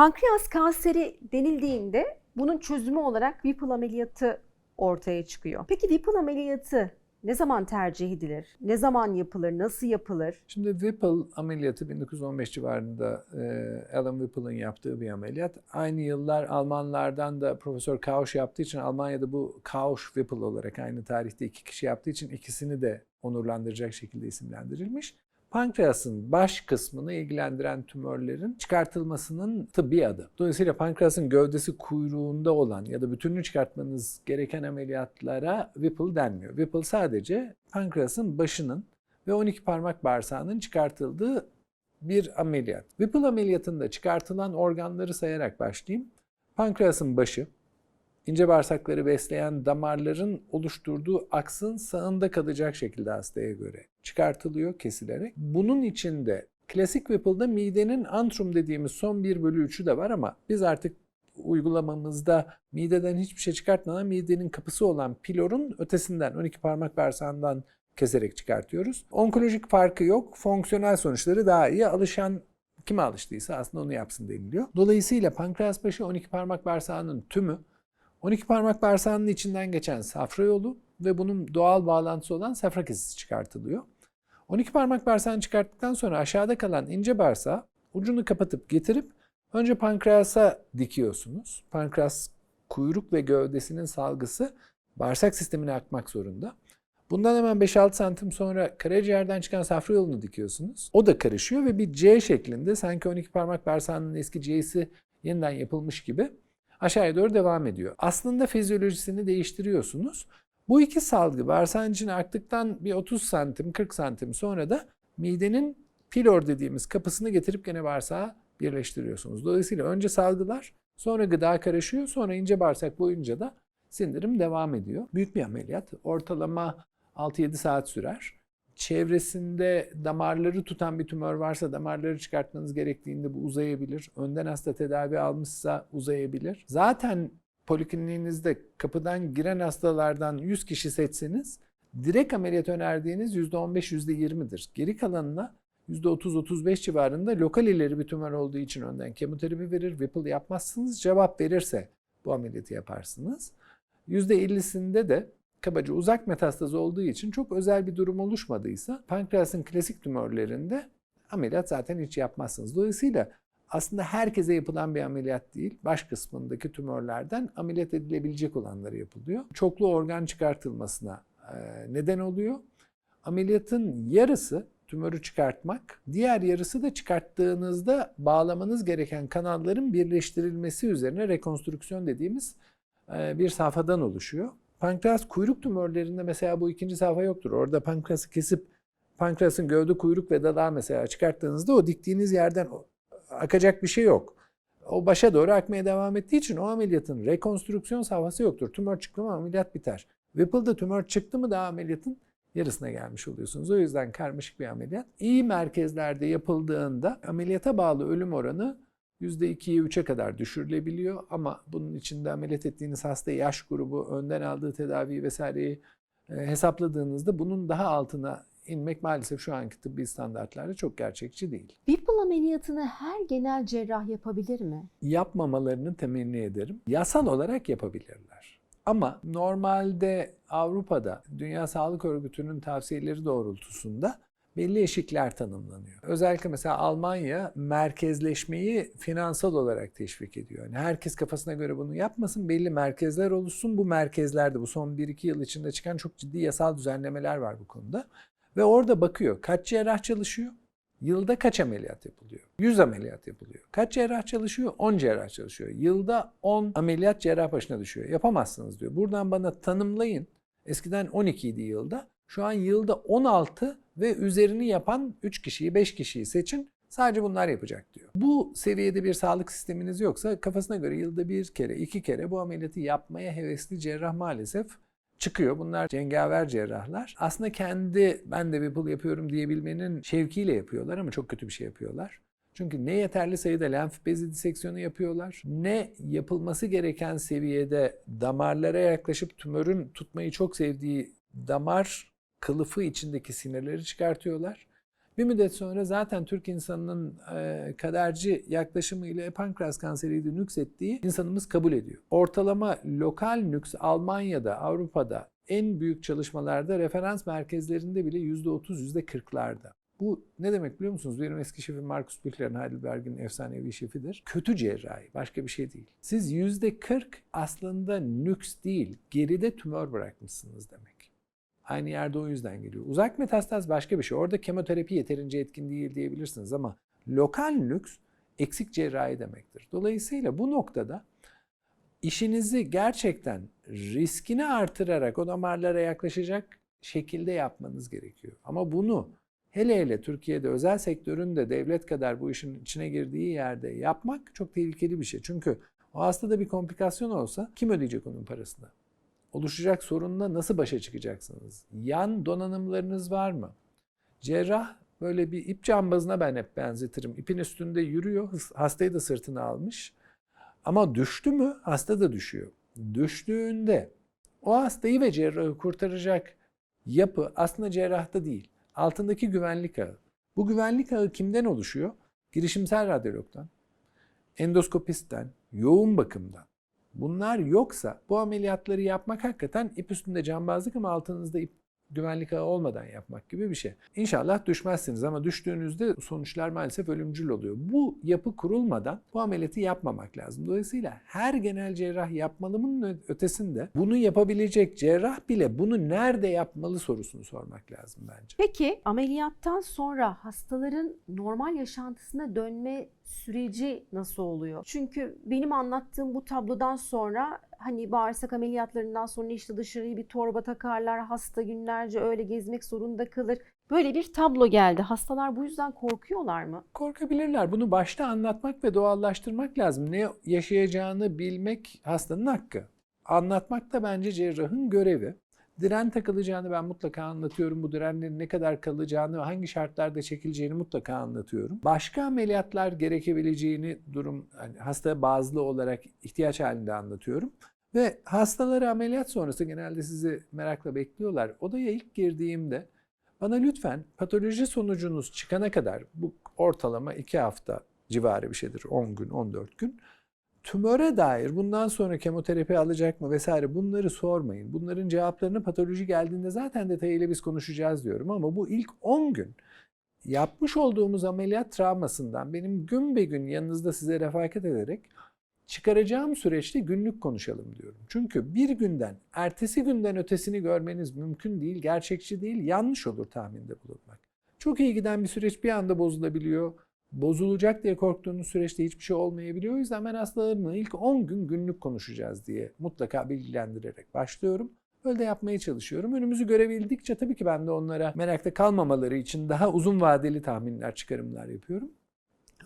Pankreas kanseri denildiğinde bunun çözümü olarak Whipple ameliyatı ortaya çıkıyor. Peki Whipple ameliyatı ne zaman tercih edilir? Ne zaman yapılır? Nasıl yapılır? Şimdi Whipple ameliyatı 1915 civarında e, Alan Whipple'ın yaptığı bir ameliyat. Aynı yıllar Almanlardan da Profesör Kausch yaptığı için Almanya'da bu Kausch Whipple olarak aynı tarihte iki kişi yaptığı için ikisini de onurlandıracak şekilde isimlendirilmiş. Pankreasın baş kısmını ilgilendiren tümörlerin çıkartılmasının tıbbi adı. Dolayısıyla pankreasın gövdesi kuyruğunda olan ya da bütününü çıkartmanız gereken ameliyatlara Whipple denmiyor. Whipple sadece pankreasın başının ve 12 parmak bağırsağının çıkartıldığı bir ameliyat. Whipple ameliyatında çıkartılan organları sayarak başlayayım. Pankreasın başı, ince bağırsakları besleyen damarların oluşturduğu aksın sağında kalacak şekilde hastaya göre çıkartılıyor kesilerek. Bunun içinde klasik Whipple'da midenin antrum dediğimiz son 1 bölü 3'ü de var ama biz artık uygulamamızda mideden hiçbir şey çıkartmadan midenin kapısı olan pilorun ötesinden 12 parmak bağırsağından keserek çıkartıyoruz. Onkolojik farkı yok. Fonksiyonel sonuçları daha iyi. Alışan kime alıştıysa aslında onu yapsın deniliyor. Dolayısıyla pankreas başı 12 parmak bağırsağının tümü 12 parmak bağırsağının içinden geçen safra yolu ve bunun doğal bağlantısı olan safra kesesi çıkartılıyor. 12 parmak bağırsağını çıkarttıktan sonra aşağıda kalan ince bağırsağı ucunu kapatıp getirip önce pankreasa dikiyorsunuz. Pankreas kuyruk ve gövdesinin salgısı bağırsak sistemine akmak zorunda. Bundan hemen 5-6 santim sonra karaciğerden çıkan safra yolunu dikiyorsunuz. O da karışıyor ve bir C şeklinde sanki 12 parmak bağırsağının eski C'si yeniden yapılmış gibi aşağıya doğru devam ediyor. Aslında fizyolojisini değiştiriyorsunuz. Bu iki salgı bağırsağın aktıktan bir 30 santim 40 santim sonra da midenin pilor dediğimiz kapısını getirip gene bağırsağa birleştiriyorsunuz. Dolayısıyla önce salgılar sonra gıda karışıyor sonra ince bağırsak boyunca da sindirim devam ediyor. Büyük bir ameliyat. Ortalama 6-7 saat sürer. Çevresinde damarları tutan bir tümör varsa damarları çıkartmanız gerektiğinde bu uzayabilir. Önden hasta tedavi almışsa uzayabilir. Zaten polikliniğinizde kapıdan giren hastalardan 100 kişi seçseniz direkt ameliyat önerdiğiniz %15-%20'dir. Geri kalanına %30-35 civarında lokal ileri bir tümör olduğu için önden kemoterapi verir. Whipple yapmazsınız. Cevap verirse bu ameliyatı yaparsınız. %50'sinde de kabaca uzak metastaz olduğu için çok özel bir durum oluşmadıysa pankreasın klasik tümörlerinde ameliyat zaten hiç yapmazsınız. Dolayısıyla aslında herkese yapılan bir ameliyat değil. Baş kısmındaki tümörlerden ameliyat edilebilecek olanları yapılıyor. Çoklu organ çıkartılmasına neden oluyor. Ameliyatın yarısı tümörü çıkartmak, diğer yarısı da çıkarttığınızda bağlamanız gereken kanalların birleştirilmesi üzerine rekonstrüksiyon dediğimiz bir safhadan oluşuyor. Pankreas kuyruk tümörlerinde mesela bu ikinci safha yoktur. Orada pankreası kesip pankreasın gövde, kuyruk ve dalağı mesela çıkarttığınızda o diktiğiniz yerden akacak bir şey yok. O başa doğru akmaya devam ettiği için o ameliyatın rekonstrüksiyon safhası yoktur. Tümör çıktı mı ameliyat biter. Whipple'da tümör çıktı mı daha ameliyatın yarısına gelmiş oluyorsunuz. O yüzden karmaşık bir ameliyat. İyi merkezlerde yapıldığında ameliyata bağlı ölüm oranı %2'ye 3'e kadar düşürülebiliyor ama bunun içinde ameliyat ettiğiniz hasta yaş grubu, önden aldığı tedavi vesaireyi e, hesapladığınızda bunun daha altına inmek maalesef şu anki tıbbi standartlarda çok gerçekçi değil. Whipple ameliyatını her genel cerrah yapabilir mi? Yapmamalarını temenni ederim. Yasal olarak yapabilirler. Ama normalde Avrupa'da Dünya Sağlık Örgütü'nün tavsiyeleri doğrultusunda belli eşikler tanımlanıyor. Özellikle mesela Almanya merkezleşmeyi finansal olarak teşvik ediyor. Yani herkes kafasına göre bunu yapmasın, belli merkezler oluşsun. Bu merkezlerde bu son 1-2 yıl içinde çıkan çok ciddi yasal düzenlemeler var bu konuda. Ve orada bakıyor kaç cerrah çalışıyor, yılda kaç ameliyat yapılıyor? 100 ameliyat yapılıyor. Kaç cerrah çalışıyor? 10 cerrah çalışıyor. Yılda 10 ameliyat cerrah başına düşüyor. Yapamazsınız diyor. Buradan bana tanımlayın. Eskiden 12 idi yılda. Şu an yılda 16 ve üzerini yapan 3 kişiyi, 5 kişiyi seçin. Sadece bunlar yapacak diyor. Bu seviyede bir sağlık sisteminiz yoksa kafasına göre yılda bir kere, iki kere bu ameliyatı yapmaya hevesli cerrah maalesef çıkıyor. Bunlar cengaver cerrahlar. Aslında kendi ben de Whipple yapıyorum diyebilmenin şevkiyle yapıyorlar ama çok kötü bir şey yapıyorlar. Çünkü ne yeterli sayıda lenf bezi diseksiyonu yapıyorlar, ne yapılması gereken seviyede damarlara yaklaşıp tümörün tutmayı çok sevdiği damar kılıfı içindeki sinirleri çıkartıyorlar. Bir müddet sonra zaten Türk insanının e, kaderci yaklaşımıyla pankreas kanseriydi nüksettiği insanımız kabul ediyor. Ortalama lokal nüks Almanya'da, Avrupa'da en büyük çalışmalarda referans merkezlerinde bile %30, %40'larda. Bu ne demek biliyor musunuz? Benim eski şefim Markus Büchler'in Heidelberg'in efsanevi şefidir. Kötü cerrahi, başka bir şey değil. Siz %40 aslında nüks değil, geride tümör bırakmışsınız demek. Aynı yerde o yüzden geliyor. Uzak metastaz başka bir şey. Orada kemoterapi yeterince etkin değil diyebilirsiniz ama lokal nüks eksik cerrahi demektir. Dolayısıyla bu noktada işinizi gerçekten riskini artırarak o damarlara yaklaşacak şekilde yapmanız gerekiyor. Ama bunu hele hele Türkiye'de özel sektörün de devlet kadar bu işin içine girdiği yerde yapmak çok tehlikeli bir şey. Çünkü o hastada bir komplikasyon olsa kim ödeyecek onun parasını? Oluşacak sorunla nasıl başa çıkacaksınız? Yan donanımlarınız var mı? Cerrah böyle bir ip cambazına ben hep benzetirim. İpin üstünde yürüyor, hastayı da sırtına almış. Ama düştü mü hasta da düşüyor. Düştüğünde o hastayı ve cerrahı kurtaracak yapı aslında cerrahta değil. Altındaki güvenlik ağı. Bu güvenlik ağı kimden oluşuyor? Girişimsel radyologdan, endoskopistten, yoğun bakımdan. Bunlar yoksa bu ameliyatları yapmak hakikaten ip üstünde cambazlık ama altınızda ip güvenlik ağı olmadan yapmak gibi bir şey. İnşallah düşmezsiniz ama düştüğünüzde sonuçlar maalesef ölümcül oluyor. Bu yapı kurulmadan bu ameliyatı yapmamak lazım. Dolayısıyla her genel cerrah yapmalımın ötesinde bunu yapabilecek cerrah bile bunu nerede yapmalı sorusunu sormak lazım bence. Peki ameliyattan sonra hastaların normal yaşantısına dönme süreci nasıl oluyor? Çünkü benim anlattığım bu tablodan sonra hani bağırsak ameliyatlarından sonra işte dışarıya bir torba takarlar, hasta günlerce öyle gezmek zorunda kalır. Böyle bir tablo geldi. Hastalar bu yüzden korkuyorlar mı? Korkabilirler. Bunu başta anlatmak ve doğallaştırmak lazım. Ne yaşayacağını bilmek hastanın hakkı. Anlatmak da bence cerrahın görevi. Diren takılacağını ben mutlaka anlatıyorum. Bu direnlerin ne kadar kalacağını, hangi şartlarda çekileceğini mutlaka anlatıyorum. Başka ameliyatlar gerekebileceğini durum yani hasta bazlı olarak ihtiyaç halinde anlatıyorum. Ve hastaları ameliyat sonrası genelde sizi merakla bekliyorlar. Odaya ilk girdiğimde bana lütfen patoloji sonucunuz çıkana kadar bu ortalama 2 hafta civarı bir şeydir. 10 gün, 14 gün tümöre dair bundan sonra kemoterapi alacak mı vesaire bunları sormayın. Bunların cevaplarını patoloji geldiğinde zaten detayıyla biz konuşacağız diyorum ama bu ilk 10 gün yapmış olduğumuz ameliyat travmasından benim gün be gün yanınızda size refakat ederek çıkaracağım süreçte günlük konuşalım diyorum. Çünkü bir günden, ertesi günden ötesini görmeniz mümkün değil, gerçekçi değil, yanlış olur tahminde bulunmak. Çok iyi giden bir süreç bir anda bozulabiliyor bozulacak diye korktuğunuz süreçte hiçbir şey olmayabiliyor. O yüzden ben hastalarımla ilk 10 gün günlük konuşacağız diye mutlaka bilgilendirerek başlıyorum. Böyle de yapmaya çalışıyorum. Önümüzü görebildikçe tabii ki ben de onlara merakta kalmamaları için daha uzun vadeli tahminler, çıkarımlar yapıyorum.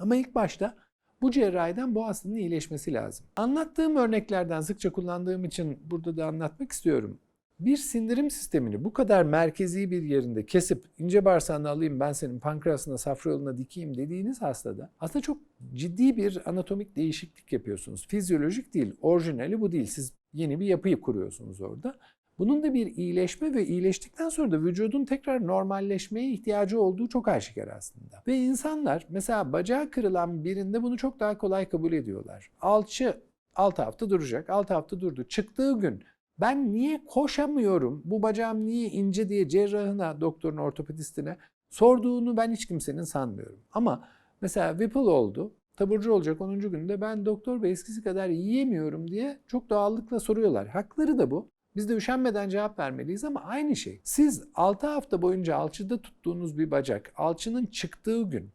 Ama ilk başta bu cerrahiden bu hastanın iyileşmesi lazım. Anlattığım örneklerden sıkça kullandığım için burada da anlatmak istiyorum bir sindirim sistemini bu kadar merkezi bir yerinde kesip ince bağırsağını alayım ben senin pankreasına safra yoluna dikeyim dediğiniz hastada aslında çok ciddi bir anatomik değişiklik yapıyorsunuz. Fizyolojik değil, orijinali bu değil. Siz yeni bir yapıyı kuruyorsunuz orada. Bunun da bir iyileşme ve iyileştikten sonra da vücudun tekrar normalleşmeye ihtiyacı olduğu çok aşikar aslında. Ve insanlar mesela bacağı kırılan birinde bunu çok daha kolay kabul ediyorlar. Alçı 6 hafta duracak. 6 hafta durdu. Çıktığı gün ben niye koşamıyorum, bu bacağım niye ince diye cerrahına, doktorun ortopedistine sorduğunu ben hiç kimsenin sanmıyorum. Ama mesela Whipple oldu, taburcu olacak 10. günde ben doktor bey eskisi kadar yiyemiyorum diye çok doğallıkla soruyorlar. Hakları da bu. Biz de üşenmeden cevap vermeliyiz ama aynı şey. Siz 6 hafta boyunca alçıda tuttuğunuz bir bacak, alçının çıktığı gün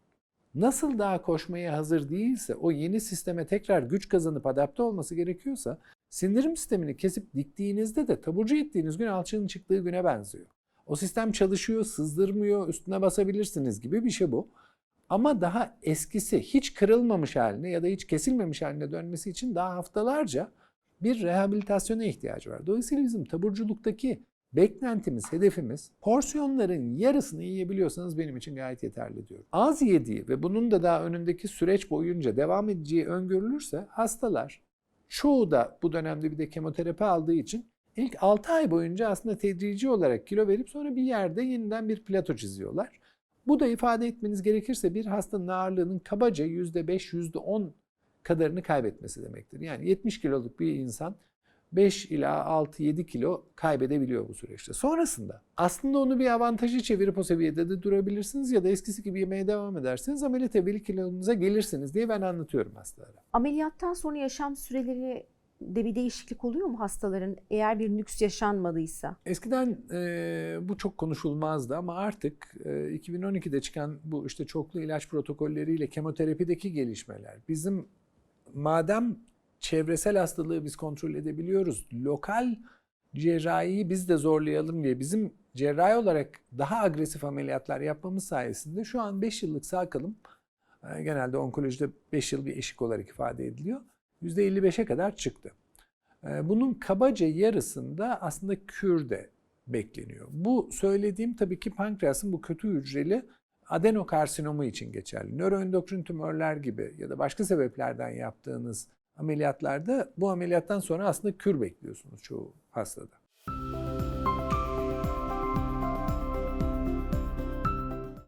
nasıl daha koşmaya hazır değilse, o yeni sisteme tekrar güç kazanıp adapte olması gerekiyorsa Sindirim sistemini kesip diktiğinizde de taburcu ettiğiniz gün alçının çıktığı güne benziyor. O sistem çalışıyor, sızdırmıyor, üstüne basabilirsiniz gibi bir şey bu. Ama daha eskisi hiç kırılmamış haline ya da hiç kesilmemiş haline dönmesi için daha haftalarca bir rehabilitasyona ihtiyacı var. Dolayısıyla bizim taburculuktaki beklentimiz, hedefimiz porsiyonların yarısını yiyebiliyorsanız benim için gayet yeterli diyorum. Az yediği ve bunun da daha önündeki süreç boyunca devam edeceği öngörülürse hastalar Çoğu da bu dönemde bir de kemoterapi aldığı için ilk 6 ay boyunca aslında tedrici olarak kilo verip sonra bir yerde yeniden bir plato çiziyorlar. Bu da ifade etmeniz gerekirse bir hastanın ağırlığının kabaca %5, %10 kadarını kaybetmesi demektir. Yani 70 kiloluk bir insan 5 ila 6-7 kilo kaybedebiliyor bu süreçte. Sonrasında aslında onu bir avantajı çevirip o seviyede de durabilirsiniz ya da eskisi gibi yemeye devam edersiniz ameliyat evveli kilonuza gelirsiniz diye ben anlatıyorum hastalara. Ameliyattan sonra yaşam süreleri de bir değişiklik oluyor mu hastaların eğer bir nüks yaşanmadıysa? Eskiden e, bu çok konuşulmazdı ama artık e, 2012'de çıkan bu işte çoklu ilaç protokolleriyle kemoterapideki gelişmeler bizim madem çevresel hastalığı biz kontrol edebiliyoruz, lokal cerrahiyi biz de zorlayalım diye bizim cerrahi olarak daha agresif ameliyatlar yapmamız sayesinde şu an 5 yıllık sağ kalım e, genelde onkolojide 5 yıl bir eşik olarak ifade ediliyor. %55'e kadar çıktı. E, Bunun kabaca yarısında aslında kürde bekleniyor. Bu söylediğim tabii ki pankreasın bu kötü hücreli adenokarsinomu için geçerli. Nöroendokrin tümörler gibi ya da başka sebeplerden yaptığınız ameliyatlarda bu ameliyattan sonra aslında kür bekliyorsunuz çoğu hastada.